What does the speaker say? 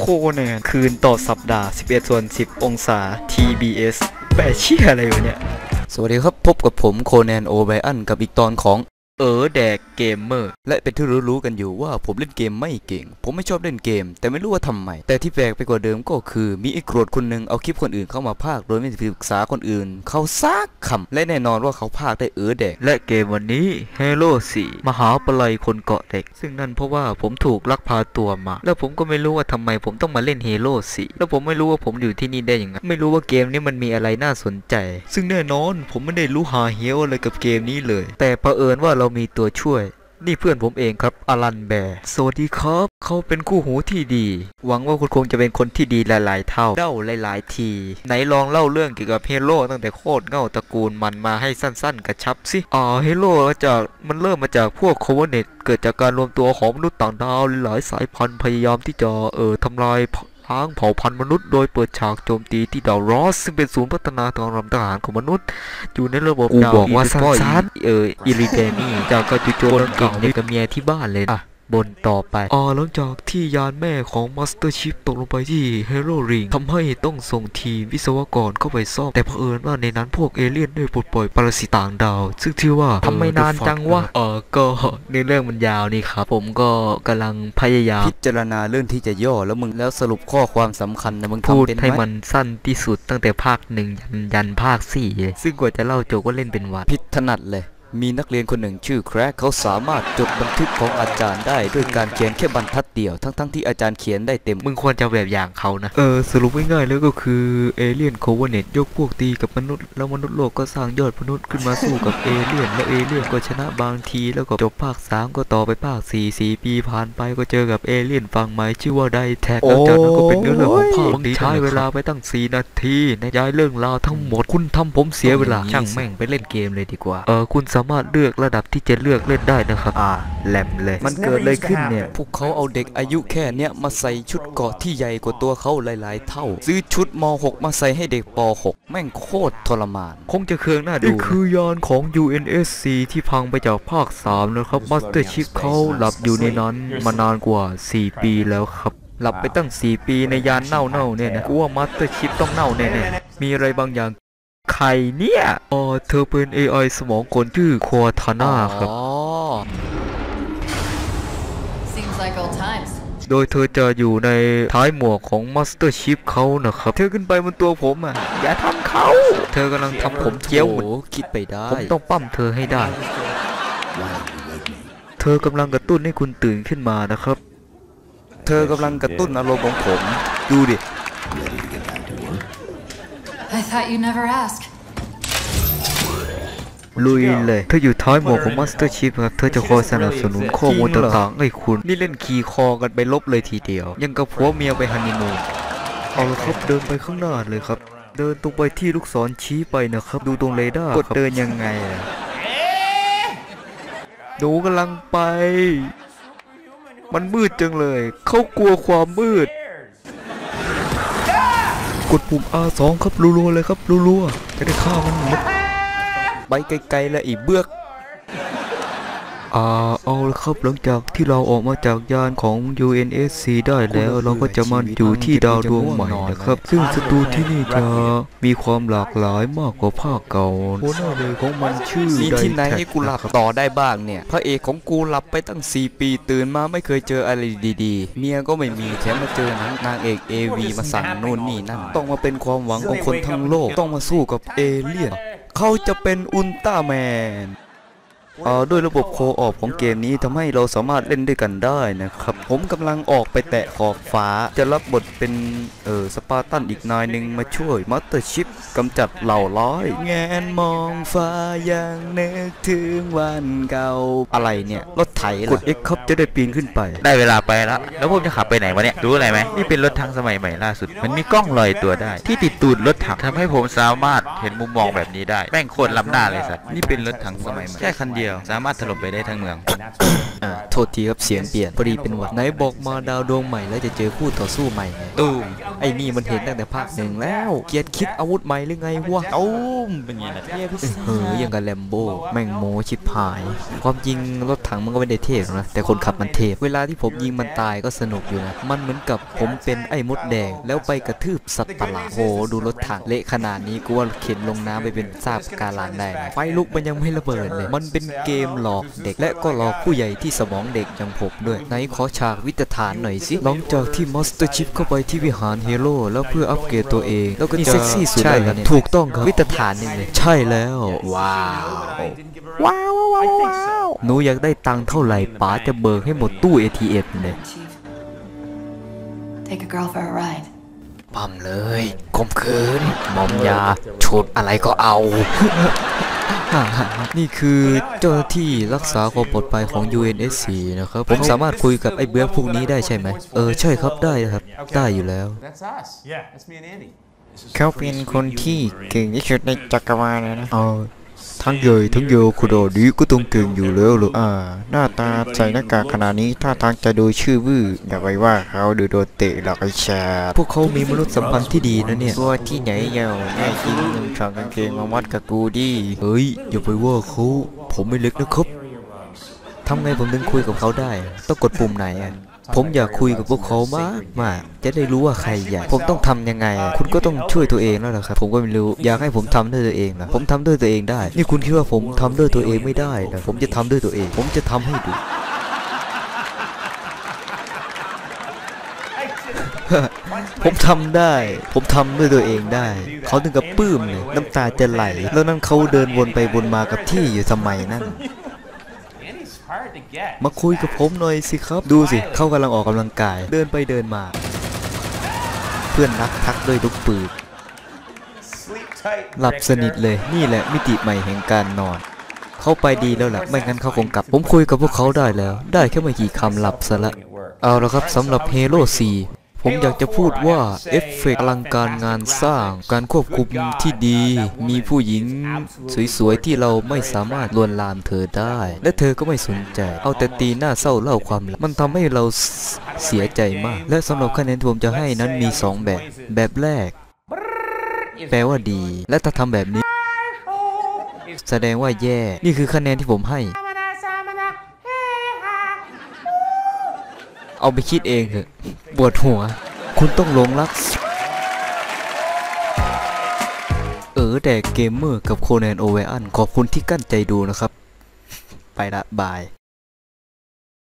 โคแนนคืนต่อสัปดาห์ 11ส่วน10 องศา TBS แปลเชี่ยอะไรวะเนี่ย สวัสดีครับ พบกับผมโคแนนโอไบอันกับอีกตอนของ เออแดกเกมเมอร์และเป็นที่รู้ๆกันอยู่ว่าผมเล่นเกมไม่เก่ง ผมไม่ชอบเล่นเกม แต่ไม่รู้ว่าทำไม แต่ที่แปลกไปกว่าเดิมก็คือมีไอ้โกรธคนหนึงเอาคลิปคนอื่นเข้ามาพากโดยไม่ปรึกษาคนอื่น เขาซักคำและแน่นอนว่าเขาพากได้เออแดก และเกมวันนี้ Halo 4 มหาปลัยคนเกาะเด็ก ซึ่งนั่นเพราะว่าผมถูกลักพาตัวมา แล้วผมก็ไม่รู้ว่าทำไมผมต้องมาเล่น Halo 4 แล้วผมไม่รู้ว่าผมอยู่ที่นี่ได้ยังไงไม่รู้ว่าเกมนี้มันมีอะไรน่าสนใจ ซึ่งแน่นอนผมไม่ได้รู้หาเฮียวอะไรกับเกมนี้เลย แต่เผอิญว่าเรามีตัวช่วย นี่เพื่อนผมเองครับอลันแบร์สวัสดีครับ เขาเป็นคู่หูที่ดี หวังว่าคุณคงจะเป็นคนที่ดีหลาย ๆ เท่าเล่าหลาย ๆ ที ไหนลองเล่าเรื่องเกี่ยวกับเฮโร่ตั้งแต่โคตรเง่าตระกูลมันมาให้สั้น ๆ กระชับสิอ่าเฮโร่มาจากมันเริ่มมาจากพวกโคเวเนตเกิดจากการรวมตัวของมนุษย์ต่างดาวหลายสายพันธุ์พยายามที่จะเอ่อทำลาย ล้างเผ่าพันธุ์มนุษย์โดยเปิดฉากโจมตีที่ดาวรอส ซึ่งเป็นศูนย์พัฒนาทางรำทหารของมนุษย์ อยู่ในระบบกูดาวบอกว่าอีลิปอยสั้นเอออิริเดนี่จากการจุโจมเก่งในกับเมียที่บ้านเลยนะ บนต่อไปอ่าหลังจากที่ยานแม่ของมาสเตอร์ชิปตกลงไปที่เฮโรริงทำให้ต้องส่งทีมวิศวกรเข้าไปซ่อมแต่เผอิญว่าในนั้นพวกเอเลี่ยนได้ปลดปล่อยปรสิตต่างดาว ซึ่งชื่อว่าทำไมนานจังวะเออก็ในเรื่องมันยาวนี่ครับ ผมก็กำลังพยายามพิจารณาเรื่องที่จะย่อแล้วมึงแล้วสรุปข้อความสำคัญนะมึงพูดทำเป็นให้ไหมมันสั้นที่สุดตั้งแต่ภาคหนึ่งยันยันภาคสี่เลยซึ่งกว่าจะเล่าจบก็เล่นเป็นวันพิถนัดเลย มีนักเรียนคนหนึ่งชื่อแครกเขาสามารถจดบันทึกของอาจารย์ได้ด้วยการเขียนแค่บรรทัดเดียว ทั้งๆที่อาจารย์เขียนได้เต็ม มึงควรจะแบบอย่างเขานะ เออ สรุปง่ายๆแล้วก็คือเอเลี่ยนโคเวเนตยกพวกตีกับมนุษย์ แล้วมนุษย์โลกก็สร้างยอดมนุษย์ขึ้นมาสู้กับเอเลี่ยน แล้วเอเลี่ยนก็ชนะบางทีแล้วก็จบภาคสามก็ต่อไปภาคสี่สี่ปีผ่านไปก็เจอกับเอเลี่ยนฝั่งใหม่ชื่อว่าไดแท็กแล้วจากนั้นก็เป็นเนื้อเรื่องของภาคนี้ใช้เวลาไปตั้งสี่นาทีในย้ายเรื่องราวทั้งหมดคุณทำผมเสียเวลาช่างแม่งไปเล่นเกมเลยดีกว่าเออคุณสามารถเลือกระดับที่จะเลือกเล่นได้นะครับ อ่าแหลมเลย มันเกิดอะไรขึ้นเนี่ย พวกเขาเอาเด็กอายุแค่เนี้ยมาใส่ชุดเกราะที่ใหญ่กว่าตัวเขาหลาย ๆ เท่า ซื้อชุดม .6 มาใส่ให้เด็กป .6 แม่งโคตรทรมาน คงจะเคืองหน้าดูนี่คือยานของ UNSC ที่พังไปจากภาค 3 นะครับมาสเตอร์ชิคเขาหลับอยู่ในนั้นมานานกว่า 4 ปีแล้วครับหลับไปตั้ง 4 ปีในยานเน่าๆเนี่ยนะกูว่ามาสเตอร์ชิปต้องเน่าแน่ๆมีอะไรบางอย่าง ใครเนี่ยอ๋อเธอเป็น AI สมองกลชื่อควอทาน่าครับอ๋อ Seems like old times. โดยเธอจะอยู่ในท้ายหมวกของมาสเตอร์ชิปเขานะครับ เธอขึ้นไปบนตัวผมอะ อย่าทำเขา เธอกำลังทำผมเกี้ยวหมดโถคิดไปได้ ผมต้องปั้มเธอให้ได้ เธอกำลังกระตุ้นให้คุณตื่นขึ้นมานะครับ เธอกำลังกระตุ้นอารมณ์ของผม ดูดิ I thought you'd never ask. ลุยเลย เธออยู่ท้ายหมวกของมาสเตอร์ชิพครับ เธอจะคอยสนับสนุนข้อมูลต่างๆให้คุณ นี่เล่นขี่คอกันไปลบเลยทีเดียว ยังกับผัวเมียไปฮันนีมูนเอาละครับเดินไปข้างหน้าเลยครับ เดินตรงไปที่ลูกศรชี้ไปนะครับ ดูตรงเรดาร์กดเดินยังไงอะหนูกำลังไป มันมืดจังเลย เขากลัวความมืด กดปุ่ม R2 ครับรัวๆเลยครับรัวๆจะได้ฆ่ามันหมดไปไกลๆแล้วอีเบือก อ่าเอาละครับหลังจากที่เราออกมาจากยานของ UNSC ได้แล้วเราก็จะมาอยู่ที่ดาวดวงใหม่นะครับ ซึ่งศัตรูที่นี่จะมีความหลากหลายมากกว่าภาคเก่าหัวหน้าเลยของมันชื่อมีที่ไหน Ditex ให้กูหลับต่อได้บ้างเนี่ยพระเอกของกูหลับไปตั้ง 4 ปีตื่นมาไม่เคยเจออะไรดีๆ เมียก็ไม่มีแถมมาเจอหนังนางเอก AV มาสั่งนู่นนี่นั่นต้องมาเป็นความหวังของคนทั้งโลกต้องมาสู้กับเอเลี่ยนเขาจะเป็นอุลตร้าแมนเอ่อ ด้วยระบบโคออฟของเกมนี้ทำให้เราสามารถเล่นด้วยกันได้นะครับ ผมกำลังออกไปแตะขอบฟ้า จะรับบทเป็นเออสปาร์ตันอีกนายหนึ่งมาช่วยมัตเตอร์ชิปกำจัดเหล่าร้อยแงนมองฟ้ายังนึกถึงวันเก่าอะไรเนี่ยรถไถเหรกอด X ครับจะได้ปีนขึ้นไป ได้เวลาไปแล้ว แล้วผมจะขับไปไหนวะเนี่ยรู้อะไรไหมนี่เป็นรถถังสมัยใหม่ล่าสุด มันมีกล้องลอยตัวได้ ที่ติดตูดรถถังทำให้ผมสามารถเห็นมุมมองแบบนี้ได้แม่งโคตรล้ำหน้าเลยสัตว์นี่เป็นรถถังสมัยใหม่แค่คันเดียวยว สามารถถล่มไปได้ทั้งเมืองอ่าโทษทีครับเสียงเปลี่ยน พอดีเป็นหวัดไหนบอกมาดาวดวงใหม่แล้วจะเจอคู่ต่อสู้ใหม่ไงตูมไอ้นี่มันเห็นตั้งแต่ภาคหนึ่งแล้ว เกลียดคิดอาวุธใหม่หรือไงวะตูมเป็นไงล่ะเฮ้ยยังกับแลมโบแม่งโมชิบหาย ความจริงรถถังมันก็ไม่ได้เทพหรอกนะแต่คนขับมันเทพ เวลาที่ผมยิงมันตายก็สนุกอยู่นะ มันเหมือนกับผมเป็นไอ้มดแดง แล้วไปกระทืบสัตว์ประหลาดโหดูรถถังเละขนาดนี้กูว่าเข็นลงน้ำไปเป็นซากกาลานได้นะไฟลุกมันยังไม่ระเบิดเลย มันเป็นเกมหลอกเด็กและก็หลอกผู้ใหญ่ที่สมองเด็กอย่างผมด้วยไหนขอฉากวิจฐานหน่อยสิหลังจากที่มอสเตอร์ชิปเข้าไปที่วิหารเฮโร่แล้วเพื่ออัปเกรดตัวเอง แล้วก็จะเซ็กซี่สุดเลยนะถูกต้องครับวิจฐานนี่เลยใช่แล้วว้าวว้าวว้าวว้าวหนูอยากได้ตังค์เท่าไหร่ป๋าจะเบิกให้หมดตู้ ATM เลย Chief. Take a girl for a ride. ปั๊มเลยข่มขืนมอมยาชุดอะไรก็เอา นี่คือเจ้าหน้าที่รักษาความปลอดภัยของ UNSC นะครับ ผมสามารถคุยกับไอ้เบื้อพวกนี้ได้ใช่ไหม เออ ใช่ครับได้ครับ ได้อยู่แล้ว That's us. Yeah. That's me and Andy. เขาเป็นคนที่เก่งที่สุดในจักรวาลเลยนะ เอา ทั้งเยยทั้งโยคุโดดีก็ต้องเก่งอยู่แล้วหรออ่า หน้าตาใส่หน้ากากขนาดนี้ท่าทางจะดูชื่อวื้ออย่าไปว่าเขาดูโดนเตะหรอกไอ้ชาติพวกเขามีมนุษยสัมพันธ์ที่ดีนะเนี่ยตัวที่ไหนเยาแน่จริงมึงถอดกางเกงมาวัดกับกูดิเฮ้ยอย่าไปว่าเขาผมไม่เล็กนะครับทำไงผมถึงคุยกับเขาได้ ต้องกดปุ่มไหนอะ ผมอยากคุยกับพวกเขามากมากจะได้รู้ว่าใครอยากผมต้องทำยังไง คุณก็ต้องช่วยตัวเองแล้วล่ะครับ ผมก็ไม่รู้ อยากให้ผมทำด้วยตัวเองนะผมทำด้วยตัวเองได้ นี่คุณคิดว่าผมทำด้วยตัวเองไม่ได้นะผมจะทำด้วยตัวเอง ผมจะทำให้ดูผมทำได้ ผมทำด้วยตัวเองได้ เขาถึงกับปื้มเลย น้ำตาจะไหล แล้วนั่นเขาเดินวนไปวนมากับที่อยู่ทำไมนั่น มาคุยกับผมหน่อยสิครับ ดูสิ เขากำลังออกกำลังกาย เดินไปเดินมา เพื่อนรักทักด้วยลูกปืน Sleep tight. หลับสนิทเลย นี่แหละมิติใหม่แห่งการนอน เขาไปดีแล้วแหละไม่งั้นเขาคงกลับ ผมคุยกับพวกเขาได้แล้ว ได้แค่ไม่กี่คำหลับซะละ เอาละครับสำหรับ Halo 4 ผมอยากจะพูดว่าเอฟเฟกต์อลังการงานสร้างการควบคุมที่ดี มีผู้หญิง สวยๆ ที่เราไม่สามารถลวนลามเธอได้ และเธอก็ไม่สนใจ เอาแต่ตีหน้าเศร้าเล่าความลับมันทำให้เราเสียใจมาก และสำหรับคะแนนที่ผมจะให้นั้นมี 2 แบบ แบบแรก แปลว่าดี และถ้าทำแบบนี้ แสดงว่าแย่ นี่คือคะแนนที่ผมให้ เอาไปคิดเองเถอะปวดหัว คุณต้องหลงรัก เออแต่เกมเมอร์กับโคแนนโอเวอันขอบคุณที่กั้นใจดูนะครับ ไปละบาย